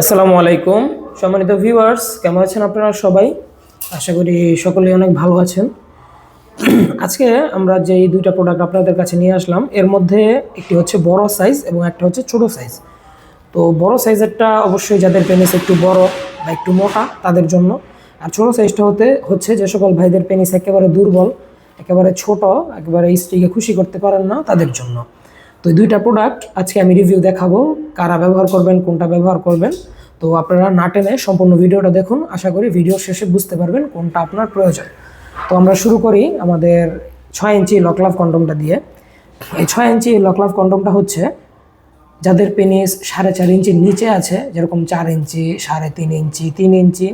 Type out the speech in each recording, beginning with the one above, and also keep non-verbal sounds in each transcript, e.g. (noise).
আসসালামু আলাইকুম। সম্মানিত ভিউয়ার্স কেমন আছেন আপনারা সবাই? আশা করি সকলেই অনেক ভালো আছেন। আজকে আমরা যে এই দুইটা প্রোডাক্ট আপনাদের কাছে নিয়ে আসলাম, এর মধ্যে একটি হচ্ছে বড় সাইজ এবং একটা হচ্ছে ছোট সাইজ তো বড় সাইজেরটা অবশ্যই যাদের পেনিস একটু বড় বা একটু মোটা, তাদের জন্য। আর ছোট সাইজটা হতে, হচ্ছে যে সকল ভাইদের পেনিস একেবারে দুর্বল, একেবারে ছোট, একেবারে স্ত্রীকে খুশি করতে পারেন না, তাদের জন্য। তো দুইটা প্রোডাক্ট আজকে আমি রিভিউ দেখাবো, কারা ব্যবহার করবেন, কোনটা ব্যবহার করবেন। তো আপনারা না টেনে সম্পূর্ণ ভিডিওটা দেখুন, আশা করি ভিডিও শেষে বুঝতে পারবেন কোনটা আপনার প্রয়োজন। তো আমরা শুরু করি আমাদের ছয় ইঞ্চি লকলাভ কন্ডমটা দিয়ে। এই ছয় ইঞ্চি লকলাভ কন্ডমটা হচ্ছে যাদের পেনিস সাড়ে চার ইঞ্চির নিচে আছে, যেরকম চার ইঞ্চি, সাড়ে তিন ইঞ্চি তিন ইঞ্চি,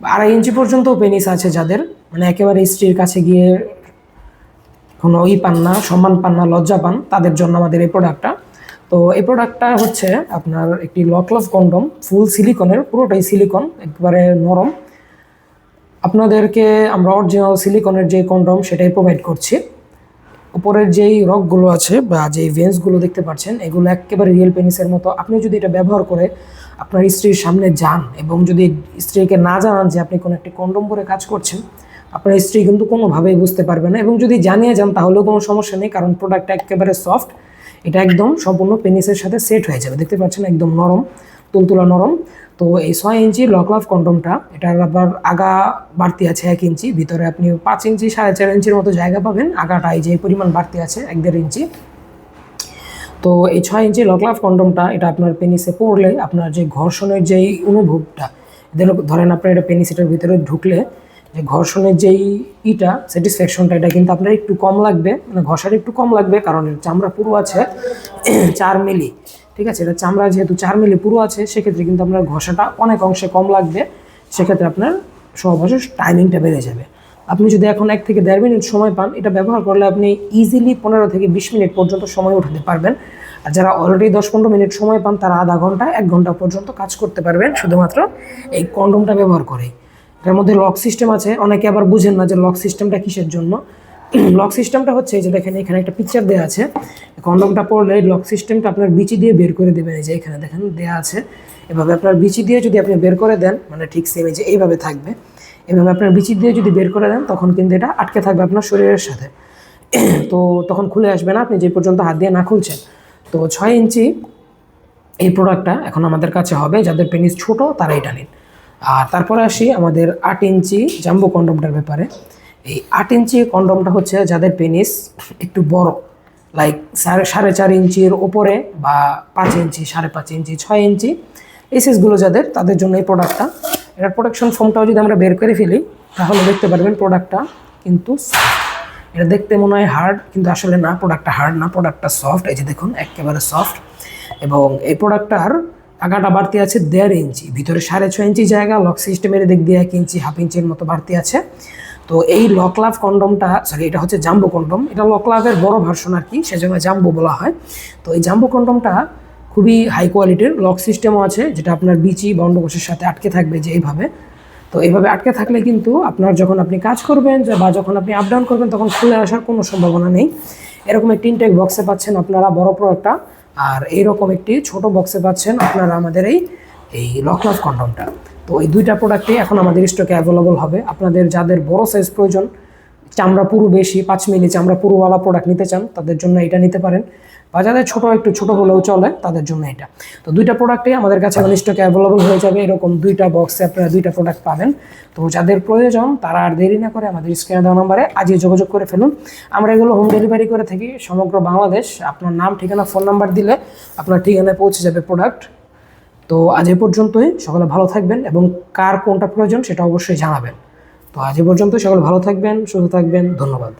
আড়াই ইঞ্চি পর্যন্ত পেনিস আছে যাদের। মানে একেবারে স্ত্রীর কাছে গিয়ে কোনো ই পান না, সম্মান পান না, লজ্জা পান, তাদের জন্য আমাদের এই প্রোডাক্টটা তো এই প্রোডাক্টটা হচ্ছে আপনার একটি লকলভ কন্ডম ফুল সিলিকনের পুরোটাই সিলিকন একবারে নরম। আপনাদেরকে আমরা অরিজিনাল সিলিকনের যে কন্ডম সেটাই প্রোভাইড করছি। উপরের যেই রকগুলো আছে বা যেই ভেন্সগুলো দেখতে পাচ্ছেন, এগুলো একেবারে রিয়েল পেনিসের মতো। আপনি যদি এটা ব্যবহার করে আপনার স্ত্রীর সামনে যান এবং যদি স্ত্রীকে না জানান যে আপনি কোনো একটি কন্ডম পরে কাজ করছেন আপনার স্ত্রী কিন্তু কোনোভাবেই বুঝতে পারবে না এবং যদি জানিয়ে যান তাহলেও কোনো সমস্যা নেই, কারণ প্রোডাক্টটা একেবারে সফট এটা একদম সম্পূর্ণ পেনিসের সাথে সেট হয়ে যাবে। দেখতে পাচ্ছেন একদম নরম, তুলতুলা নরম। তো এই ছয় ইঞ্চি লকলাভ কন্ডমটা এটার আবার আগা বাড়তি আছে এক ইঞ্চি, ভিতরে আপনি পাঁচ ইঞ্চি, সাড়ে চার ইঞ্চির মতো জায়গা পাবেন। আগাটাই যে পরিমাণ বাড়তি আছে, এক দেড় ইঞ্চি। তো এই ছয় ইঞ্চি লকলাভ কন্ডমটা এটা আপনার পেনিসে পড়লে আপনার যে ঘর্ষণের যেই অনুভবটা ধরেন আপনার এটা পেনিস এটার ভিতরে ঢুকলে যে ঘর্ষণের যেই ইটা স্যাটিসফ্যাকশনটা এটা কিন্তু আপনার একটু কম লাগবে মানে ঘষার একটু কম লাগবে, কারণ চামড়া পুরো আছে (clears throat) চার মিলি, ঠিক আছে? এটা চামড়া যেহেতু চার মিলি পুরো আছে, সেক্ষেত্রে কিন্তু আপনার ঘষাটা অনেক অংশে কম লাগবে, সেক্ষেত্রে আপনার সহবাসের টাইমিংটা বেড়ে যাবে। আপনি যদি এখন এক থেকে দেড় মিনিট সময় পান, এটা ব্যবহার করলে আপনি ইজিলি পনেরো থেকে বিশ মিনিট পর্যন্ত সময় উঠাতে পারবেন। আর যারা অলরেডি দশ পনেরো মিনিট সময় পান, তারা আধা ঘণ্টা, এক ঘণ্টা পর্যন্ত কাজ করতে পারবেন, শুধুমাত্র এই কন্ডমটা ব্যবহার করেই। এটার মধ্যে লক সিস্টেম আছে। অনেকে আবার বুঝেন না যে লক সিস্টেমটা কিসের জন্য। (clears throat) লক সিস্টেমটা হচ্ছে যে দেখেন, এখানে একটা পিকচার দেওয়া আছে। কন্ডমটা পড়লে লক সিস্টেমটা আপনার বিচি দিয়ে বের করে দেবেন। এই যে এখানে দেখেন দেওয়া আছে। এভাবে আপনার বিচি দিয়ে যদি আপনি বের করে দেন মানে ঠিক সেম এই যে এইভাবে থাকবে। এভাবে আপনার বিচি দিয়ে যদি বের করে দেন, তখন কিন্তু এটা আটকে থাকবে আপনার শরীরের সাথে। (clears throat) তো তখন খুলে আসবে না, আপনি যে পর্যন্ত হাত দিয়ে না খুলছেন। তো ছয় ইঞ্চি এই প্রোডাক্টটা এখন আমাদের কাছে হবে। যাদের পেনিস ছোট, তারা এটা নিন। আর তারপরে আসি আমাদের আট ইঞ্চি জাম্বো কন্ডমটার ব্যাপারে। এই আট ইঞ্চি কন্ডমটা হচ্ছে যাদের পেনিস একটু বড় লাইক সাড়ে সাড়ে চার ইঞ্চির ওপরে বা পাঁচ ইঞ্চি, সাড়ে পাঁচ ইঞ্চি, ছয় ইঞ্চি, এই সাইজগুলো যাদের, তাদের জন্য এই প্রোডাক্টটা এটার প্রোডাকশন ফর্মটাও যদি আমরা বের করে ফেলি, তাহলে দেখতে পারবেন প্রোডাক্টটা কিন্তু এটা দেখতে মনে হয় হার্ড কিন্তু আসলে না প্রোডাক্টটা হার্ড না প্রোডাক্টটা সফট এই যে দেখুন, একেবারে সফট এবং এই প্রোডাক্টটার টাকাটা বাড়তি আছে দেড় ইঞ্চি, ভিতরে সাড়ে ছয় ইঞ্চি জায়গা লক সিস্টেমের দিক দিয়ে এক ইঞ্চি হাফ ইঞ্চির মতো বাড়তি আছে। তো এই লকলাভ কন্ডমটা সরি এটা হচ্ছে জাম্বো কন্ডম এটা লকলাভের বড় ভার্সন আর কি, সেজন্য জাম্বো বলা হয়। তো এই জাম্বো কন্ডমটা খুবই হাই কোয়ালিটির লক সিস্টেমও আছে, যেটা আপনার বিচি, বন্ডকোষের সাথে আটকে থাকবে যে এইভাবে তো এইভাবে আটকে থাকলে কিন্তু আপনার যখন আপনি কাজ করবেন, বা যখন আপনি আপ ডাউন করবেন, তখন খুলে আসার কোনো সম্ভাবনা নেই। এরকম একটি ইনটেক বক্সে পাচ্ছেন আপনারা বড় প্রোডাক্টটা আর এইরকম একটি ছোট বক্সে পাচ্ছেন আপনারা আমাদের এই এই লকলাভ কন্ডমটা তো এই দুইটা প্রোডাক্টই এখন আমাদের স্টকে অ্যাভেলেবল হবে। আপনাদের যাদের বড় সাইজ প্রয়োজন, চামড়া পুরো বেশি, পাঁচ মিলি চামড়া পুরোওয়ালা প্রোডাক্ট নিতে চান, তাদের জন্য এটা নিতে পারেন। বা যাদের ছোটো একটু ছোটো হলেও চলে তাদের জন্য এটা। তো দুইটা প্রোডাক্টই আমাদের কাছে এখন স্টকে অ্যাভেলেবল হয়ে যাবে এরকম দুইটা বক্সে আপনারা দুইটা প্রোডাক্ট পাবেন। তো যাদের প্রয়োজন তারা আর দেরি না করে আমাদের স্ক্রিনে দেওয়া নম্বরে আজই যোগাযোগ করে ফেলুন। আমরা এগুলো হোম ডেলিভারি করে থাকি সমগ্র বাংলাদেশ। আপনার নাম ঠিকানা ফোন নাম্বার দিলে আপনার ঠিকানায় পৌঁছে যাবে প্রোডাক্ট তো আজ এ পর্যন্তই সকলে ভালো থাকবেন এবং কার কোনটা প্রয়োজন সেটা অবশ্যই জানাবেন। তো আজ এ পর্যন্ত সকলে ভালো থাকবেন সুস্থ থাকবেন ধন্যবাদ।